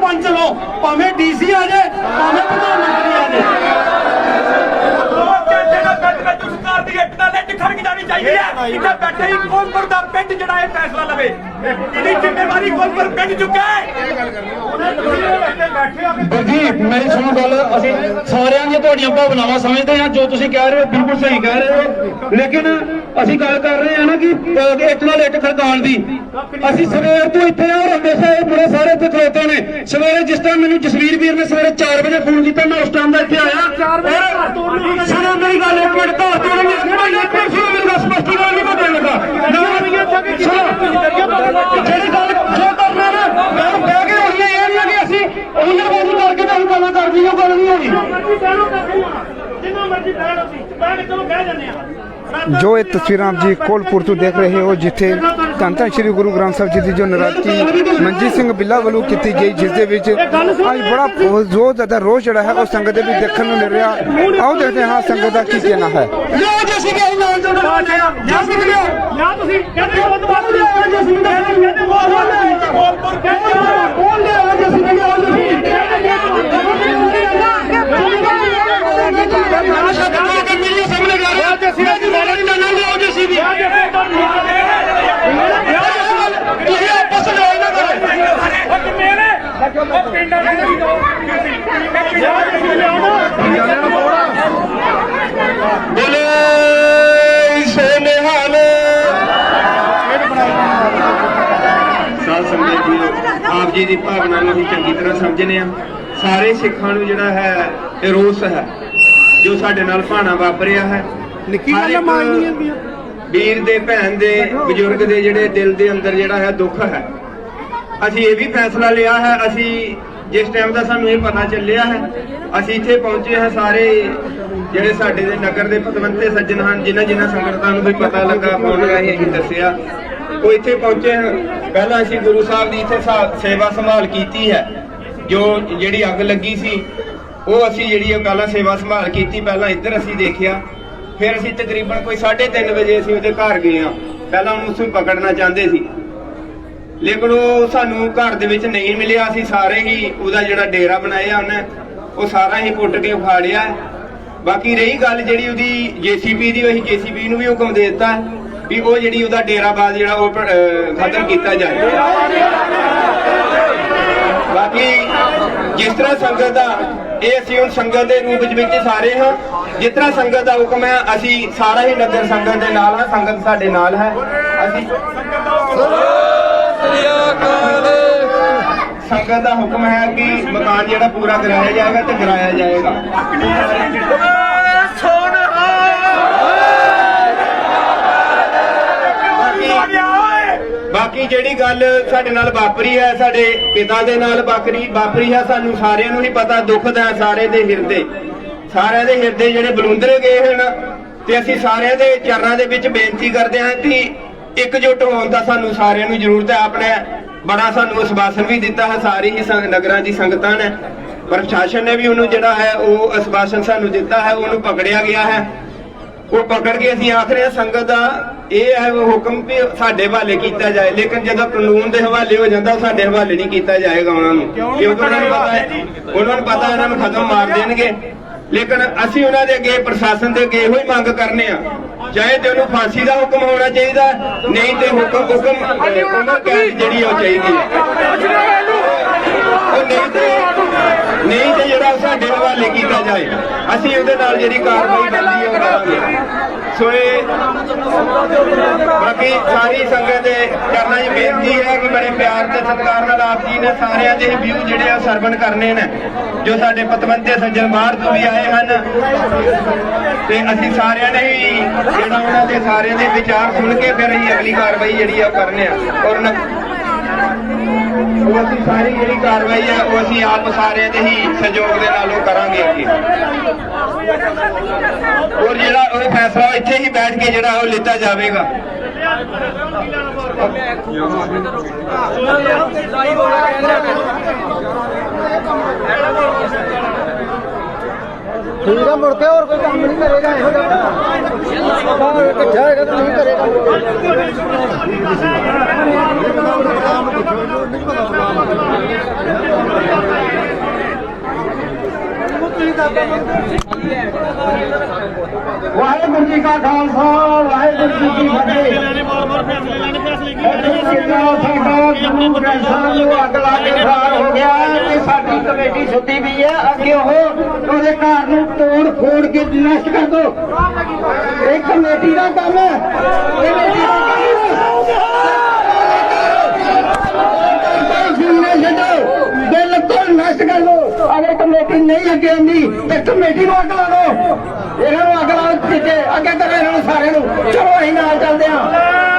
ਪੰਚ ਲਓ ਭਾਵੇਂ ਡੀਸੀ ਆ ਜਾਏ ਭਾਵੇਂ ਪ੍ਰਧਾਨ ਮੰਤਰੀ ਚਾਹੀਦੀ ਹੈ। ਇੱਥੇ ਬੈਠੇ ਹੀ ਕੋਲਪੁਰ ਦਾ ਪਿੰਡ ਜਿਹੜਾ ਇਹ ਫੈਸਲਾ ਲਵੇ। ਇਹਦੀ ਜ਼ਿੰਮੇਵਾਰੀ ਕੋਲਪੁਰ ਪਿੰਡ ਚੁੱਕਾ ਹੈ। ਜੀ ਮੇਰੀ ਸੁਣੋ ਗੱਲ। ਅਸੀਂ ਸਾਰਿਆਂ ਦੀਆਂ ਤੁਹਾਡੀਆਂ ਭਾਵਨਾਵਾਂ ਸਮਝਦੇ ਹਾਂ ਜੋ ਤੁਸੀਂ ਕਹਿ ਰਹੇ ਹੋ ਬਿਲਕੁਲ ਸਹੀ ਕਹਿ ਰਹੇ ਹੋ। ਲੇਕਿਨ ਅਸੀਂ ਗੱਲ ਕਰ ਰਹੇ ਹਾਂ ਨਾ ਕਿ ਇੱਟ ਨਾਲ ਇੱਟ ਖੜਕਾਉਣ ਦੀ। ਅਸੀਂ ਸਵੇਰ ਤੋਂ ਇੱਥੇ ਆ ਹਮੇਸ਼ਾ ਇਹ ਬੜੇ ਸਾਰੇ ਇੱਥੇ ਖਲੋਤੇ ਨੇ। ਸਵੇਰੇ ਜਿਸ ਟਾਈਮ ਮੈਨੂੰ ਜਸਵੀਰ ਵੀਰ ਨੇ ਸਵੇਰੇ 4 ਵਜੇ ਫੋਨ ਕੀਤਾ ਮੈਂ ਉਸ ਟਾਈਮ ਦਾ ਇੱਥੇ ਆਇਆ। 4 ਵਜੇ ਸੁਣੋ ਮੇਰੀ ਗੱਲ ਇੱਕ ਮਿੰਟ ਘਰ ਤੋਂ ਇੱਕ ਮਿੰਟ ਸੁਣੋ ਮੇਰੀ ਗੱਲ। ਸਪਸ਼ਟੀਕਰਨ ਨਹੀਂ ਬਦਲਣ ਲੱਗਾ ਜਿਹੜੀ ਗੱਲ ਜੋ ਕਰਨਾ ਨਾ ਮੈਂ ਕਹਿ ਕੇ ਹੋਈ ਇਹ ਨਹੀਂ ਕਿ ਅਸੀਂ ਉਹਨਾਂ ਬਾਜ਼ੀ ਕਰਕੇ ਤਾਂ ਗੱਲਾਂ ਕਰਦੀ ਉਹ ਗੱਲ ਨਹੀਂ ਹੋਣੀ ਜੋ ਇਹ ਤਸਵੀਰਾਂ ਆਪ ਜੀ ਕੋਲਪੁਰ ਤੋਂ ਦੇਖ ਰਹੇ ਹੋ, ਜਿੱਥੇ ਧੰਨ ਧੰਨ ਸ੍ਰੀ ਗੁਰੂ ਗ੍ਰੰਥ ਸਾਹਿਬ ਜੀ ਦੀ ਜੋ ਨਰਾਤੀ ਮਨਜੀਤ ਸਿੰਘ ਬਿੱਲਾ ਵੱਲੋਂ ਕੀਤੀ ਗਈ ਜਿਸ ਦੇ ਵਿੱਚ ਅੱਜ ਬੜਾ ਬਹੁਤ ਜ਼ਿਆਦਾ ਰੋਸ਼ ਜਿਹੜਾ ਹੈ ਉਹ ਸੰਗਤ ਦੇ ਵਿੱਚ ਦੇਖਣ ਨੂੰ ਮਿਲ ਰਿਹਾ। ਆਓ ਦੇਖਦੇ ਹਾਂ ਸੰਗਤ ਦਾ ਕੀ ਕਹਿਣਾ ਹੈ। ਲੋ ਜਾਂ ਸਿੱਖ ਲਿਓ ਜਾਂ ਤੁਸੀਂ ਕਹਿੰਦੇ ਹੋ ਤਾਂ ਬਾਤ ਜੇ ਅਸੀਂ ਕਹਿੰਦੇ ਹੋ ਕੋਲਪੁਰ ਕੌਣ ਲਿਆ ਜੇ ਅਸੀਂ ਗਏ ਆਓ ਮੇਰੇ ਸਾਹਮਣੇ ਕਰ ਰਿਹਾ ਜੇ ਅਸੀਂ ਅੱਜ ਮਾਰਾ ਨਹੀਂ ਲੈਣਾ ਲਿਓ ਜੇ ਅਸੀਂ ਵੀ ਤੁਸੀਂ ਆਪਸ ਵਿੱਚ ਹੋਏ ਨਾ ਕਰੋ ਮੇਰੇ ਉਹ ਪਿੰਡਾਂ ਦੇ ਵਿੱਚ ਜਾਂ ਤੁਸੀਂ ਲਿਆਉਣਾ ਬੋਲੇ ਸੋ ਨਿਹਾਲ ਸਾਧ ਸੰਗਤ ਜੀ ਆਪ ਜੀ ਦੀ ਭਾਵਨਾ ਨੂੰ ਅਸੀਂ ਚੰਗੀ ਤਰ੍ਹਾਂ ਸਮਝਨੇ ਆ। ਸਾਰੇ ਸਿੱਖਾਂ ਨੂੰ ਜਿਹੜਾ ਹੈ ਇਹ ਰੋਸ ਹੈ ਜੋ ਸਾਡੇ ਨਾਲ ਭਾਣਾ ਵਾਪਰਿਆ ਹੈ ਨਿੱਕੀ ਗੱਲ ਮਾਰਨੀ ਹੈ ਵੀਰ ਦੇ, ਭੈਣ ਦੇ, ਬਜ਼ੁਰਗ ਦੇ ਜਿਹੜੇ ਦਿਲ ਦੇ ਅੰਦਰ ਜਿਹੜਾ ਹੈ ਦੁੱਖ ਹੈ ਅਸੀਂ ਇਹ ਵੀ ਫੈਸਲਾ ਲਿਆ ਹੈ, ਅਸੀਂ ਜਿਸ ਟਾਈਮ ਦਾ ਸਾਨੂੰ ਇਹ ਪਤਾ ਚੱਲਿਆ ਹੈ, ਅਸੀਂ ਇੱਥੇ ਪਹੁੰਚੇ ਹਾਂ ਸਾਰੇ ਜਿਹੜੇ ਸਾਡੇ ਦੇ ਨਗਰ ਦੇ ਪਤਵੰਤੇ ਸੱਜਣ ਹਨ, ਜਿਨ੍ਹਾਂ ਜਿਨ੍ਹਾਂ ਸੰਗਤਾਂ ਨੂੰ ਵੀ ਪਤਾ ਲੱਗਾ ਫੋਨ ਰਾਹੀਂ ਅਸੀਂ ਦੱਸਿਆ। ਉਹ ਇੱਥੇ ਪਹੁੰਚੇ ਹਨ। ਪਹਿਲਾਂ ਅਸੀਂ ਗੁਰੂ ਸਾਹਿਬ ਦੀ ਇੱਥੇ ਸੇਵਾ ਸੰਭਾਲ ਕੀਤੀ ਹੈ। ਜੋ ਜਿਹੜੀ ਅੱਗ ਲੱਗੀ ਸੀ, ਉਹ ਅਸੀਂ ਜਿਹੜੀ ਉਹ ਪਹਿਲਾਂ ਸੇਵਾ ਸੰਭਾਲ ਕੀਤੀ, ਪਹਿਲਾਂ ਇੱਧਰ ਅਸੀਂ ਦੇਖਿਆ। ਫਿਰ ਅਸੀਂ ਤਕਰੀਬਨ ਕੋਈ 3:30 ਵਜੇ ਅਸੀਂ ਉਹਦੇ ਘਰ ਗਏ ਆ ਪਹਿਲਾਂ ਉਹਨੂੰ ਅਸੀਂ ਪਕੜਨਾ ਚਾਹੁੰਦੇ ਸੀ। ਲੇਕਿਨ ਉਹ ਸਾਨੂੰ ਘਰ ਦੇ ਵਿੱਚ ਨਹੀਂ ਮਿਲਿਆ। ਅਸੀਂ ਸਾਰੇ ਹੀ ਉਹਦਾ ਜਿਹੜਾ ਡੇਰਾ ਬਣਾਇਆ ਉਹਨੇ ਉਹ ਸਾਰਾ ਹੀ ਪੁੱਟ ਕੇ ਉਖਾੜਿਆ ਹੈ। ਬਾਕੀ ਰਹੀ ਗੱਲ ਜਿਹੜੀ ਉਹਦੀ ਜੀਸੀਬੀ ਦੀ, ਉਹੀ ਜੀਸੀਬੀ ਨੂੰ ਵੀ ਹੁਕਮ ਦੇ ਦਿੱਤਾ ਵੀ ਉਹ ਜਿਹੜੀ ਉਹਦਾ ਡੇਰਾਬਾਦ ਜਿਹੜਾ ਉਹ ਖਤਮ ਕੀਤਾ ਜਾਏ। ਬਾਕੀ ਜਿਸ ਤਰ੍ਹਾਂ ਸੰਗਤ ਦਾ, ਇਹ ਅਸੀਂ ਹੁਣ ਸੰਗਤ ਦੇ ਰੂਪ ਵਿੱਚ ਵਿੱਚ ਸਾਰੇ ਹਾਂ। ਜਿਸ ਤਰ੍ਹਾਂ ਸੰਗਤ ਦਾ ਹੁਕਮ ਹੈ, ਅਸੀਂ ਸਾਰਾ ਹੀ ਨਗਰ ਸੰਗਤ ਦੇ ਨਾਲ ਹਾਂ, ਸੰਗਤ ਸਾਡੇ ਨਾਲ ਹੈ। ਅਸੀਂ ਸੰਗਤ ਦਾ ਹੁਕਮ ਹੈ ਕਿ ਮਕਾਨ ਜਿਹੜਾ ਪੂਰਾ ਕਰਾਇਆ ਜਾਏਗਾ ਤੇ ਕਰਾਇਆ ਜਾਏਗਾ। ਬਾਕੀ ਜਿਹੜੀ ਗੱਲ ਸਾਡੇ ਨਾਲ ਵਾਪਰੀ ਹੈ, ਸਾਡੇ ਪਿਤਾ ਦੇ ਨਾਲ ਵਾਪਰੀ ਵਾਪਰੀ ਹੈ, ਸਾਨੂੰ ਸਾਰਿਆਂ ਨੂੰ ਹੀ ਪਤਾ, ਦੁੱਖ ਦਾ ਹੈ ਸਾਰੇ ਦੇ ਹਿਰਦੇ। ਸਾਰਿਆਂ ਦੇ ਹਿਰਦੇ ਜਿਹੜੇ ਬਲੁੰਦਰੇ ਗਏ ਹਨ, ਤੇ ਅਸੀਂ ਸਾਰਿਆਂ ਦੇ ਚਰਨਾਂ ਦੇ ਵਿੱਚ ਬੇਨਤੀ ਕਰਦੇ ਹਾਂ ਕਿ ਇਕਜੁੱਟ ਹੋਣ ਦਾ ਸਾਨੂੰ ਸਾਰਿਆਂ ਨੂੰ ਜ਼ਰੂਰਤ ਹੈ ਆਪਣੇ ਬੜਾ ਸਾਨੂੰ ਅਸਵਾਸਨ ਵੀ ਦਿੱਤਾ ਹੈ ਸਾਰੀ ਹੀ ਨਗਰਾਂ ਦੀ ਸੰਗਤਾਂ ਨੇ। ਪ੍ਰਸ਼ਾਸਨ ਨੇ ਵੀ ਉਹਨੂੰ ਜਿਹੜਾ ਹੈ ਉਹ ਅਸਵਾਸਨ ਸਾਨੂੰ ਦਿੱਤਾ ਹੈ ਉਹਨੂੰ ਪਕੜਿਆ ਗਿਆ ਹੈ। ਉਹ ਪਕੜ ਕੇ ਅਸੀਂ ਆਖ ਰਹੇ ਹਾਂ ਸੰਗਤ ਦਾ ਇਹ ਹੈ ਉਹ ਹੁਕਮ ਵੀ ਸਾਡੇ ਹਵਾਲੇ ਕੀਤਾ ਜਾਏ ਲੇਕਿਨ ਜਦੋਂ ਕਾਨੂੰਨ ਦੇ ਹਵਾਲੇ ਹੋ ਜਾਂਦਾ ਉਹ ਸਾਡੇ ਹਵਾਲੇ ਨਹੀਂ ਕੀਤਾ ਜਾਏਗਾ ਉਹਨਾਂ ਨੂੰ। ਕਿਉਂਕਿ ਉਹਨਾਂ ਨੂੰ ਪਤਾ ਹੈ ਉਹਨਾਂ ਨੂੰ ਪਤਾ ਇਹਨਾਂ ਨੂੰ ਖਤਮ ਮਾਰ ਦੇਣਗੇ। ਲੇਕਿਨ ਅਸੀਂ ਉਹਨਾਂ ਦੇ ਅੱਗੇ ਪ੍ਰਸ਼ਾਸਨ ਦੇ ਅੱਗੇ ਇਹੋ ਹੀ ਮੰਗ ਕਰਨੇ ਆ, ਚਾਹੇ ਤੇ ਉਹਨੂੰ ਫਾਂਸੀ ਦਾ ਹੁਕਮ ਹੋਣਾ ਚਾਹੀਦਾ, ਨਹੀਂ ਤੇ ਹੁਕਮ ਹੁਕਮ ਉਮਰ ਕੈਦ ਜਿਹੜੀ ਉਹ ਚਾਹੀਦੀ ਹੈ ਉਹ ਨਹੀਂ ਤੇ ਨਹੀਂ ਤੇ ਜਿਹੜਾ ਉਹ ਕੀਤਾ ਜਾਏ। ਅਸੀਂ ਉਹਦੇ ਨਾਲ ਜਿਹੜੀ ਕਾਰਵਾਈ ਬਣਦੀ ਹੈ, ਉਹ ਕਰਾਂਗੇ। ਸੋ ਇਹ ਬਾਕੀ ਸਾਰੀ ਸੰਗਤ ਦੇ ਚਰਨਾਂ 'ਚ ਬੇਨਤੀ ਹੈ ਕਿ ਬੜੇ ਪਿਆਰ ਤੇ ਸਤਿਕਾਰ ਨਾਲ ਆਪ ਜੀ ਨੇ ਸਾਰਿਆਂ ਦੇ ਵਿਊ ਜਿਹੜੇ ਆ, ਸਰਵਣ ਕਰਨੇ ਨੇ। ਜੋ ਸਾਡੇ ਪਤਵੰਤੇ ਸੱਜਣ ਬਾਹਰ ਤੋਂ ਵੀ ਆਏ ਹਨ, ਤੇ ਅਸੀਂ ਸਾਰਿਆਂ ਨੇ ਹੀ ਜਿਹੜਾ ਉਹਨਾਂ ਦੇ ਸਾਰਿਆਂ ਦੇ ਵਿਚਾਰ ਸੁਣ ਕੇ ਫਿਰ ਅਸੀਂ ਅਗਲੀ ਕਾਰਵਾਈ ਜਿਹੜੀ ਆ ਉਹ ਕਰਨੇ ਆ। ਔਰ ਉਹ ਅਸੀਂ ਸਾਰੀ ਜਿਹੜੀ ਕਾਰਵਾਈ ਹੈ ਉਹ ਅਸੀਂ ਆਪ ਸਾਰਿਆਂ ਦੇ ਹੀ ਸਹਿਯੋਗ ਦੇ ਨਾਲ ਉਹ ਕਰਾਂਗੇ ਅੱਗੇ। ਔਰ ਜਿਹੜਾ ਉਹ ਫੈਸਲਾ ਇੱਥੇ ਹੀ ਬੈਠ ਕੇ ਜਿਹੜਾ ਉਹ ਲਿੱਤਾ ਜਾਵੇਗਾ। ਠੀਕ ਆ, ਮੁੜ ਕੇ ਹੋਰ ਕੋਈ ਕੰਮ ਨਹੀਂ ਕਰੇਗਾ, ਇਹੋ ਜਿਹਾ ਇਕੱਠਾ ਹੈਗਾ ਤਾਂ ਨਹੀਂ ਕਰੇਗਾ ਵਾਹਿਗੁਰੂ ਜੀ ਕਾ ਖਾਲਸਾ, ਵਾਹਿਗੁਰੂ ਜੀ ਕੀ ਫਤਿਹ। ਅੱਗ ਲਾ ਕੇ ਫਰਾਰ ਹੋ ਗਿਆ ਤੇ ਸਾਡੀ ਕਮੇਟੀ ਸੁੱਤੀ ਵੀ ਹੈ। ਅੱਗੇ ਉਹ ਉਹਦੇ ਘਰ ਨੂੰ ਤੋੜ ਫੋੜ ਕੇ ਨਸ਼ਟ ਕਰ ਦੋ। ਇਹ ਕਮੇਟੀ ਦਾ ਕੰਮ ਹੈ। ਕਮੇਟੀ ਦਾ ਕੰਮ ਹੈ। ਛੱਡੋ ਬਿਲਕੁਲ ਨਸ਼ਟ ਕਰ ਦੋ ਅਗਰ ਕਮੇਟੀ ਨਹੀਂ ਅੱਗੇ ਆਉਂਦੀ ਤੇ ਕਮੇਟੀ ਨੂੰ ਅੱਗ ਲਾ ਦੋ। ਇਹਨਾਂ ਨੂੰ ਅੱਗ ਲਾਓ ਪਿੱਛੇ ਅੱਗੇ ਤੱਕ ਇਹਨਾਂ ਨੂੰ ਸਾਰਿਆਂ ਨੂੰ। ਚਲੋ ਅਸੀਂ ਨਾਲ ਚੱਲਦੇ ਹਾਂ।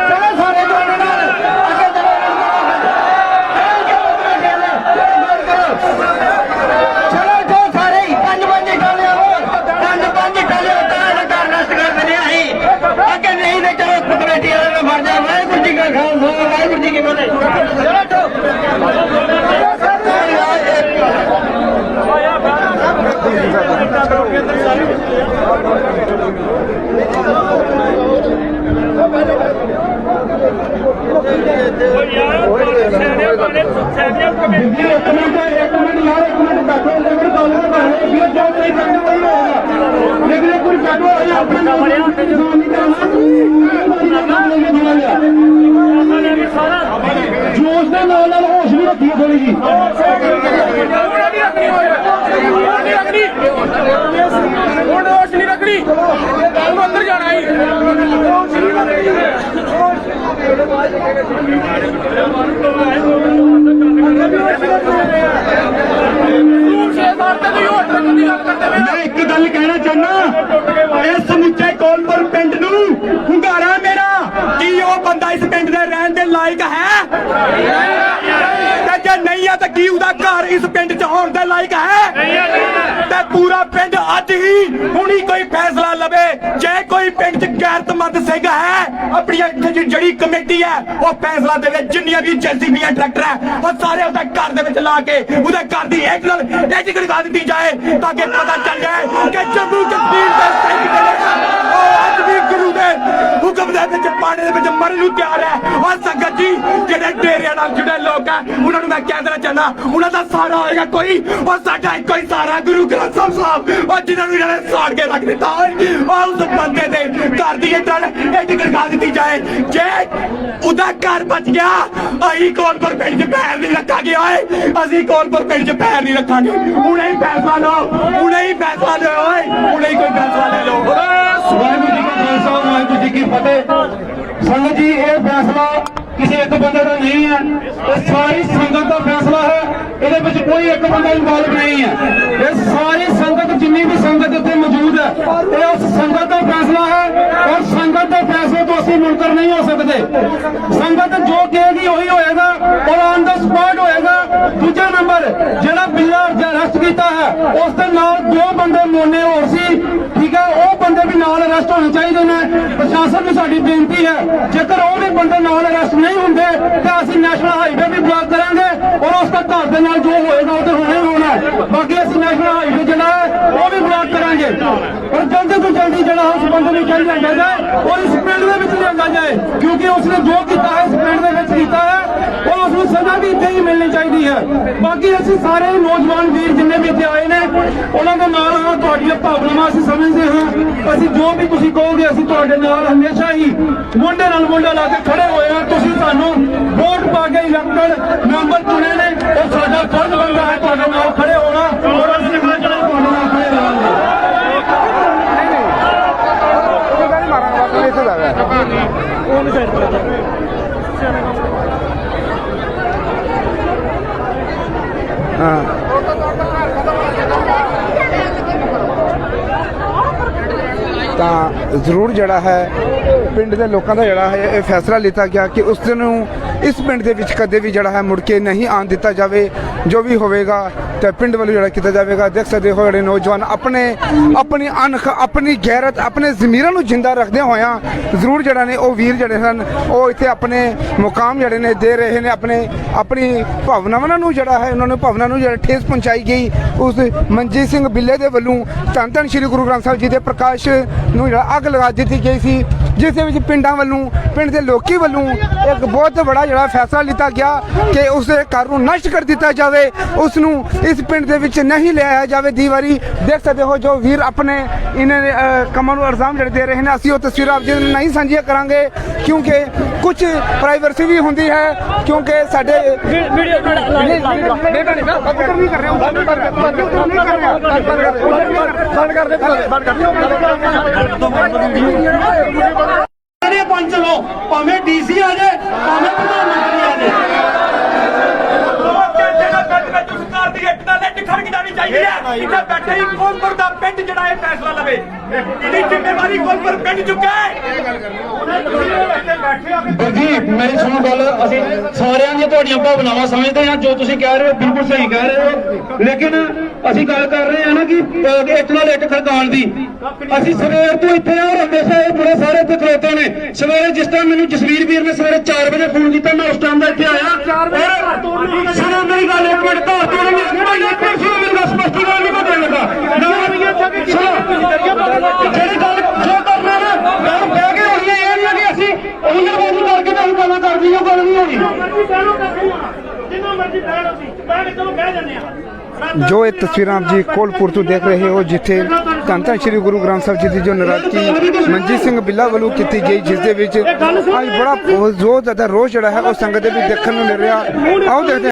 ਚਲੋ ਸਾਰੇ ਜੋੜੇ ਨਾਲ ਅੱਗੇ ਚਲੋ ਚਲੋ ਜੋ ਸਾਰੇ ਹੀ, ਪੰਜ ਪੰਜ ਟਾਲੇ ਹੋਰ ਪੰਜ ਪੰਜ ਟਾਲੇ ਤਾਂ ਕਰ ਨਸ਼ਟ ਕਰ ਦਿੰਦੇ ਹਾਂ ਅਸੀਂ ਅੱਗੇ ਨਹੀਂ ਤੇ ਚਲੋ ਕਮੇਟੀ ਵਾਲਿਆਂ ਨੂੰ ਫੜ ਜਾ ਵਾਹਿਗੁਰੂ ਜੀ ਕਾ ਖਾਲਸਾ ਵਾਹਿਗੁਰੂ ਜੀ ਕੀ ਫਤਿਹ ਚਲੋ ਚੋ ਜੀ ਇੱਕ ਮਿੰਟ ਇੱਕ ਮਿੰਟ ਯਾਰ ਇੱਕ ਮਿੰਟ ਬੈਠੋ ਲੇਕਿਨ ਗੱਲ ਨਾ ਕਰੇ ਵੀ ਜੋ ਨਹੀਂ ਕਰਨਾ ਵਹੀ ਹੋਗਾ ਲੇਕਿਨ ਇੱਕ ਮਿੰਟ ਬੈਠੋ ਅਸੀਂ ਆਪਣੇ ਨਾਲ ਬੜਿਆ ਤੇ ਜਵਾਨ ਨਹੀਂ ਕਰਨਾ ਜੋਸ਼ ਦੇ ਨਾਲ ਨਾਲ ਹੋਸ਼ ਵੀ ਰੱਖੀਏ ਥੋੜੀ ਜੀ ਹੁਣ ਹੋਸ਼ ਨਹੀਂ ਰੱਖਣੀ ਕੱਲ ਅੰਦਰ ਜਾਣਾ ਹੀ ਤੂੰ ਛੇ ਸਾਲ ਤੇ ਹੋਸ਼ ਰੱਖਣ ਦੀ ਗੱਲ ਕਰਦੇ ਮੈਂ ਇੱਕ ਗੱਲ ਕਹਿਣਾ ਚਾਹੁੰਦਾ ਇਹ ਸਮੁੱਚੇ ਕੋਲਪੁਰ ਪਿੰਡ ਨੂੰ ਹੁੰਗਾਰਾ ਮੇਰਾ ਕੀ ਉਹ ਬੰਦਾ ਇਸ ਪਿੰਡ ਦੇ ਰਹਿਣ ਦੇ ਲਾਇਕ ਹੈ ਤੇ ਜੇ ਕੀ ਉਹਦਾ ਘਰ ਇਸ ਪਿੰਡ 'ਚ ਆਉਣ ਦੇ ਲਾਇਕ ਹੈ। ਤੇ ਪੂਰਾ ਪਿੰਡ ਅੱਜ ਹੀ ਹੁਣੀ ਕੋਈ ਫੈਸਲਾ ਲਵੇ। ਜੇ ਕੋਈ ਪਿੰਡ 'ਚ ਗੈਰਤਮੰਦ ਸਿੰਘ ਹੈ ਆਪਣੀ ਇੱਥੇ ਦੀ ਜਿਹੜੀ ਕਮੇਟੀ ਹੈ ਉਹ ਫੈਸਲਾ ਦੇਵੇ ਜਿੰਨੀਆਂ ਵੀ ਜੈਸੀਬੀਆਂ ਟਰੈਕਟਰ ਹੈ ਉਹ ਸਾਰੇ ਉਹਦੇ ਘਰ ਦੇ ਵਿੱਚ ਲਾ ਕੇ ਉਹਦੇ ਘਰ ਦੀ ਇੱਕ ਨਾਲ ਐਜੀ ਕਰਵਾ ਦਿੱਤੀ ਜਾਏ ਤਾਂ ਕਿ ਪਤਾ ਚੱਲ ਜਾਏ ਕਿ ਜੰਮੂ ਕਸ਼ਮੀਰ ਦੇ ਸਿੰਘ ਜਿਹੜੇ ਉਹ ਅੱਜ ਵੀ ਦੇ ਹੁਕਮ ਦੇ ਵਿੱਚ, ਪਾਣੀ ਦੇ ਵਿੱਚ ਮਰਨ ਨੂੰ ਤਿਆਰ ਹੈ। ਔਰ ਸੰਗਤ ਜੀ, ਜਿਹੜੇ ਡੇਰਿਆਂ ਨਾਲ ਜੁੜੇ ਲੋਕ ਹੈ, ਉਹਨਾਂ ਨੂੰ ਮੈਂ ਕਹਿ ਦੇਣਾ ਚਾਹੁੰਦਾ, ਉਹਨਾਂ ਦਾ ਸਹਾਰਾ ਹੋਏਗਾ ਕੋਈ, ਔਰ ਸਾਡਾ ਇੱਕੋ ਹੀ ਸਹਾਰਾ ਗੁਰੂ ਗ੍ਰੰਥ ਸਾਹਿਬ ਸਾਹਿਬ, ਔਰ ਜਿਨ੍ਹਾਂ ਨੂੰ ਇਹਨਾਂ ਨੇ ਸਾੜ ਕੇ ਰੱਖ ਦਿੱਤਾ ਓਏ ਔਰ ਉਸ ਬੰਦੇ ਦੇ ਘਰ ਦੀ ਇਹ ਟਲ ਇਹ ਟਿਕਟ ਦਿੱਤੀ ਜਾਏ। ਜੇ ਉਹਦਾ ਘਰ ਬਚ ਗਿਆ, ਅਸੀਂ ਕੋਲਪੁਰ ਪਿੰਡ 'ਚ ਪੈਰ ਨਹੀਂ ਰੱਖਾਂਗੇ ਓਏ? ਅਸੀਂ ਕੋਲਪੁਰ ਪਿੰਡ 'ਚ ਪੈਰ ਨਹੀਂ ਰੱਖਾਂਗੇ? ਹੁਣੇ ਹੀ ਫੈਸਲਾ ਲਓ, ਹੁਣੇ ਹੀ ਫੈਸਲਾ ਲਓ ਓਏ। ਹੁਣੇ ਹੀ ਕੋਈ ਫੈਸਲਾ ਲੈ ਲਓ। ਵਾਹਿਗੁਰੂ ਜੀ ਖਾਲਸਾ ਵਾਹਿਗੁਰੂ ਜੀ ਕੀ ਫਤਿਹ। ਸੰਗਤ ਜੀ ਇਹ ਫੈਸਲਾ ਕਿਸੇ ਇੱਕ ਬੰਦੇ ਦਾ ਨਹੀਂ ਹੈ। ਇਹ ਸਾਰੀ ਸੰਗਤ ਦਾ ਫੈਸਲਾ ਹੈ। ਇਹਦੇ ਵਿੱਚ ਕੋਈ ਇੱਕ ਬੰਦਾ ਇਨਵੋਲਵ ਨਹੀਂ ਹੈ। ਇਹ ਸਾਰੀ ਸੰਗਤ, ਜਿੰਨੀ ਵੀ ਸੰਗਤ ਇੱਥੇ ਮੌਜੂਦ ਹੈ, ਇਹ ਉਸ ਸੰਗਤ ਦਾ ਫੈਸਲਾ ਹੈ ਔਰ ਸੰਗਤ ਦੇ ਫੈਸਲੇ ਤੋਂ ਅਸੀਂ ਮੁਨਕਰ ਨਹੀਂ ਹੋ ਸਕਦੇ। ਸੰਗਤ ਜੋ ਕਹੇਗੀ ਉਹੀ ਹੋਏਗਾ ਔਰ ਔਨ ਦਾ ਸਪੌਟ ਹੋਏਗਾ। ਦੂਜਾ ਨੰਬਰ, ਜਿਹੜਾ ਬਿੱਲਾ ਅਰੈਸਟ ਕੀਤਾ ਹੈ, ਉਸ ਦੇ ਨਾਲ ਦੋ ਬੰਦੇ ਮੋਨੇ ਹੋਰ ਸੀ। ਠੀਕ ਹੈ, ਉਹ ਬੰਦੇ ਵੀ ਨਾਲ ਅਰੈਸਟ ਹੋਣੇ ਚਾਹੀਦੇ ਨੇ। ਪ੍ਰਸ਼ਾਸਨ ਨੂੰ ਸਾਡੀ ਬੇਨਤੀ ਹੈ, ਜੇਕਰ ਉਹ ਵੀ ਬੰਦੇ ਨਾਲ ਅਰੈਸਟ ਨਹੀਂ ਹੁੰਦੇ ਤਾਂ ਅਸੀਂ ਨੈਸ਼ਨਲ ਹਾਈਵੇ ਵੀ ਬਲੌਕ ਕਰਾਂਗੇ ਔਰ ਉਸ ਦਾ ਘਰ ਦੇ ਨਾਲ ਜੋ ਹੋਏਗਾ ਉਹ ਤੇ ਹੋਣਾ ਹੀ। ਹੋਣਾ ਬਾਕੀ ਅਸੀਂ ਨੈਸ਼ਨਲ ਹਾਈਵੇ ਜਿਹੜਾ ਹੈ, ਉਹ ਵੀ ਬਲੌਕ ਕਰਾਂਗੇ। ਪਰ ਜਲਦੀ ਤੋਂ ਜਲਦੀ ਜਿਹੜਾ ਉਸ ਬੰਦੇ ਨੂੰ ਚੱਲ ਜਾਂਦਾ ਜਾਏ ਔਰ ਇਸ ਪਿੰਡ ਦੇ ਵਿੱਚ ਲਿਆਂਦਾ ਜਾਏ, ਕਿਉਂਕਿ ਉਸਨੇ ਜੋ ਕੀਤਾ ਹੈ ਇਸ ਪਿੰਡ ਦੇ ਵਿੱਚ ਕੀਤਾ ਹੈ ਉਹ ਉਸ ਨੂੰ ਸਜ਼ਾ ਵੀ ਇੱਥੇ ਹੀ ਮਿਲਣੀ ਚਾਹੀਦੀ ਹੈ। ਬਾਕੀ ਅਸੀਂ ਸਾਰੇ ਨੌਜਵਾਨ ਵੀਰ ਜਿੰਨੇ ਵੀ ਇੱਥੇ ਆਏ ਨੇ, ਉਹਨਾਂ ਦੇ ਨਾਲ ਹਾਂ ਤੁਹਾਡੀਆਂ ਭਾਵਨਾਵਾਂ ਅਸੀਂ ਸਮਝਦੇ ਹਾਂ। ਅਸੀਂ ਜੋ ਵੀ ਤੁਸੀਂ ਕਹੋਗੇ ਅਸੀਂ ਤੁਹਾਡੇ ਨਾਲ ਹਮੇਸ਼ਾ ਹੀ ਮੁੰਡੇ ਨਾਲ ਮੁੰਡਾ ਲਾ ਕੇ ਖੜੇ ਹੋਏ ਹਾਂ। ਤੁਸੀਂ ਸਾਨੂੰ ਵੋਟ ਪਾ ਕੇ ਇਲੈਕਟਡ ਮੈਂਬਰ ਚੁਣੇ ਨੇ ਉਹ ਸਾਡਾ ਫਰਜ਼ ਬਣਦਾ ਹੈ ਤੁਹਾਡੇ ਨਾਲ ਖੜੇ ਹੋਣਾ ਔਰ ਅਸੀਂ ਤੁਹਾਡੇ ਨਾਲ ਖੜੇ ਰਹਾਂਗੇ ਉਹ ਗੱਲ ਮਾਰਾਂਗਾ ਤੂੰ ਇੱਥੇ ਦਾ ਹਾਂ ਤਾਂ ਜ਼ਰੂਰ ਜਿਹੜਾ ਹੈ, ਪਿੰਡ ਦੇ ਲੋਕਾਂ ਦਾ ਜਿਹੜਾ ਹੈ, ਇਹ ਫੈਸਲਾ ਲਿੱਤਾ ਗਿਆ ਕਿ ਉਸ ਨੂੰ ਇਸ ਪਿੰਡ ਦੇ ਵਿੱਚ ਕਦੇ ਵੀ ਜਿਹੜਾ ਹੈ ਮੁੜ ਕੇ ਨਹੀਂ ਆਉਣ ਦਿੱਤਾ ਜਾਵੇ, ਜੋ ਵੀ ਹੋਵੇਗਾ, ਤੇ ਪਿੰਡ ਵੱਲੋਂ ਜਿਹੜਾ ਕੀਤਾ ਜਾਵੇਗਾ। ਦੇਖ ਸਕਦੇ ਹੋ ਜਿਹੜੇ ਨੌਜਵਾਨ ਆਪਣੇ, ਆਪਣੀ ਅਣਖ, ਆਪਣੀ ਗੈਰਤ, ਆਪਣੇ ਜ਼ਮੀਰਾਂ ਨੂੰ ਜਿੰਦਾ ਰੱਖਦੇ ਹੋਇਆਂ ਜ਼ਰੂਰ ਜਿਹੜਾ ਨੇ ਉਹ ਵੀਰ ਜਿਹੜੇ ਹਨ, ਉਹ ਇੱਥੇ ਆਪਣੇ ਮੁਕਾਮ ਜਿਹੜੇ ਨੇ ਦੇ ਰਹੇ ਨੇ, ਆਪਣੇ ਆਪਣੀ ਭਾਵਨਾਵਾਂ ਨੂੰ ਜਿਹੜਾ ਹੈ, ਉਹਨਾਂ ਨੂੰ ਭਾਵਨਾ ਨੂੰ ਜਿਹੜਾ ਠੇਸ ਪਹੁੰਚਾਈ ਗਈ। ਉਸ ਮਨਜੀਤ ਸਿੰਘ ਬਿੱਲੇ ਦੇ ਵੱਲੋਂ ਧੰਨ ਧੰਨ ਸ੍ਰੀ ਗੁਰੂ ਗ੍ਰੰਥ ਸਾਹਿਬ ਜੀ ਦੇ ਪ੍ਰਕਾਸ਼ ਨੂੰ ਜਿਹੜਾ ਅੱਗ ਲਗਾ ਦਿੱਤੀ ਗਈ ਸੀ, ਜਿਸ ਦੇ ਵਿੱਚ ਪਿੰਡਾਂ ਵੱਲੋਂ, ਪਿੰਡ ਦੇ ਲੋਕੀ ਵੱਲੋਂ ਇੱਕ ਬਹੁਤ ਬੜਾ ਜਿਹੜਾ ਫੈਸਲਾ ਲਿੱਤਾ ਗਿਆ ਕਿ ਉਸ ਦੇ ਘਰ ਨੂੰ ਨਸ਼ਟ ਕਰ ਦਿੱਤਾ ਜਾਵੇ। ਉਸ ਨੂੰ ਇਸ ਪਿੰਡ ਦੇ ਵਿੱਚ ਨਹੀਂ ਲਿਆਇਆ ਜਾਵੇ। ਦੀ ਵਾਰੀ ਦੇਖ ਸਕਦੇ ਹੋ ਜੋ ਵੀਰ ਆਪਣੇ ਇਹਨਾਂ ਕੰਮਾਂ ਨੂੰ ਇਲਜ਼ਾਮ ਜਿਹੜੇ ਦੇ ਰਹੇ ਨੇ। ਅਸੀਂ ਉਹ ਤਸਵੀਰਾਂ ਆਪ ਜੀ ਨਹੀਂ ਸਾਂਝੀਆਂ ਕਰਾਂਗੇ, ਕਿਉਂਕਿ ਕੁਝ ਪ੍ਰਾਈਵੇਸੀ ਵੀ ਹੁੰਦੀ ਹੈ ਕਿਉਂਕਿ ਸਾਡੇ ਵੀਡੀਓ ਨਹੀਂ ਕਰ ਰਹੇ ਬੰਦ ਕਰ ਦੇ ਬੰਦ ਕਰ ਰਿਹਾ ਬੰਦ ਕਰ ਦੇ ਬੰਦ ਕਰ ਸਾਰੇ ਪੰਚ ਲੋ ਭਾਵੇਂ ਡੀਸੀ ਆ ਜਾਏ ਭਾਵੇਂ ਪ੍ਰਧਾਨ ਮੰਤਰੀ ਜਾਣੀ ਚਾਹੀਦੀ ਹੈ ਇੱਥੇ ਬੈਠੇ ਹੀ ਕੋਲਪੁਰ ਦਾ ਪਿੰਡ ਜਿਹੜਾ ਇਹ ਫੈਸਲਾ ਲਵੇ। ਇਹਦੀ ਜ਼ਿੰਮੇਵਾਰੀ ਕੋਲਪੁਰ ਪਿੰਡ ਚੁੱਕਾ ਹੈ। ਜੀ ਮੇਰੀ ਸੁਣੋ ਗੱਲ। ਅਸੀਂ ਸਾਰਿਆਂ ਦੀਆਂ ਤੁਹਾਡੀਆਂ ਭਾਵਨਾਵਾਂ ਸਮਝਦੇ ਹਾਂ ਜੋ ਤੁਸੀਂ ਕਹਿ ਰਹੇ ਹੋ ਬਿਲਕੁਲ ਸਹੀ ਕਹਿ ਰਹੇ ਹੋ। ਲੇਕਿਨ ਅਸੀਂ ਗੱਲ ਕਰ ਰਹੇ ਹਾਂ ਨਾ ਕਿ ਇੱਟ ਨਾਲ ਇੱਟ ਖੜਕਾਉਣ ਦੀ। ਅਸੀਂ ਸਵੇਰ ਤੋਂ ਇੱਥੇ ਆ ਔਰ ਹਮੇਸ਼ਾ ਇਹ ਬੜੇ ਸਾਰੇ ਇੱਥੇ ਖਲੋਤੇ ਨੇ। ਸਵੇਰੇ ਜਿਸ ਟਾਈਮ ਮੈਨੂੰ ਜਸਵੀਰ ਵੀਰ ਨੇ ਸਵੇਰੇ 4 ਵਜੇ ਫੋਨ ਕੀਤਾ ਮੈਂ ਉਸ ਟਾਈਮ ਦਾ ਇੱਥੇ ਆਇਆ। 4 ਵਜੇ ਸੁਣੋ ਮੇਰੀ ਗੱਲ ਇੱਕ ਮਿੰਟ ਘਰ ਤੋੜਨਗੇ ਭਾਈ ਇੱਕ ਮਿੰਟ ਸੁਣੋ ਮੇਰੀ ਗੱਲ ਸਪਸ਼ਟੀਕਰਨ ਨਹੀਂ ਲੱਗਾ ਸੁਣੋ। ਜਿਹੜੀ ਗੱਲ? ਜੋ ਕਰਨਾ ਨਾ ਗੱਲ ਬਹਿ ਕੇ ਹੋਣੀ ਹੈ ਇਹ ਨਹੀਂ ਕਿ ਅਸੀਂ ਉਹੀ ਗੱਲ ਕਰਕੇ ਤਾਂ ਅਸੀਂ ਗੱਲਾਂ ਕਰਦੀ ਹਾਂ ਗੱਲ ਨਹੀਂ ਹੋਣੀ ਜਿੰਨਾ ਮਰਜ਼ੀ ਬਹਿਣ ਅਸੀਂ ਬਹਿ ਕੇ ਚਲੋ ਬਹਿ ਜੰਨੇ ਆ ਜੋ ਇਹ ਤਸਵੀਰਾਂ ਆਪ ਜੀ ਕੋਲਪੁਰ ਤੋਂ ਦੇਖ ਰਹੇ ਹੋ, ਜਿੱਥੇ ਧੰਨ ਧੰਨ ਸ੍ਰੀ ਗੁਰੂ ਗ੍ਰੰਥ ਸਾਹਿਬ ਜੀ ਦੀ ਜੋ ਨਰਾਤੀ ਮਨਜੀਤ ਸਿੰਘ ਬਿੱਲਾ ਵੱਲੋਂ ਕੀਤੀ ਗਈ, ਜਿਸ ਦੇ ਵਿੱਚ ਅੱਜ ਬੜਾ ਬਹੁਤ ਜ਼ਿਆਦਾ ਰੋਸ਼ ਜਿਹੜਾ ਹੈ, ਉਹ ਸੰਗਤ ਦੇ ਵਿੱਚ ਦੇਖਣ ਨੂੰ ਮਿਲ ਰਿਹਾ। ਆਓ ਦੇਖਦੇ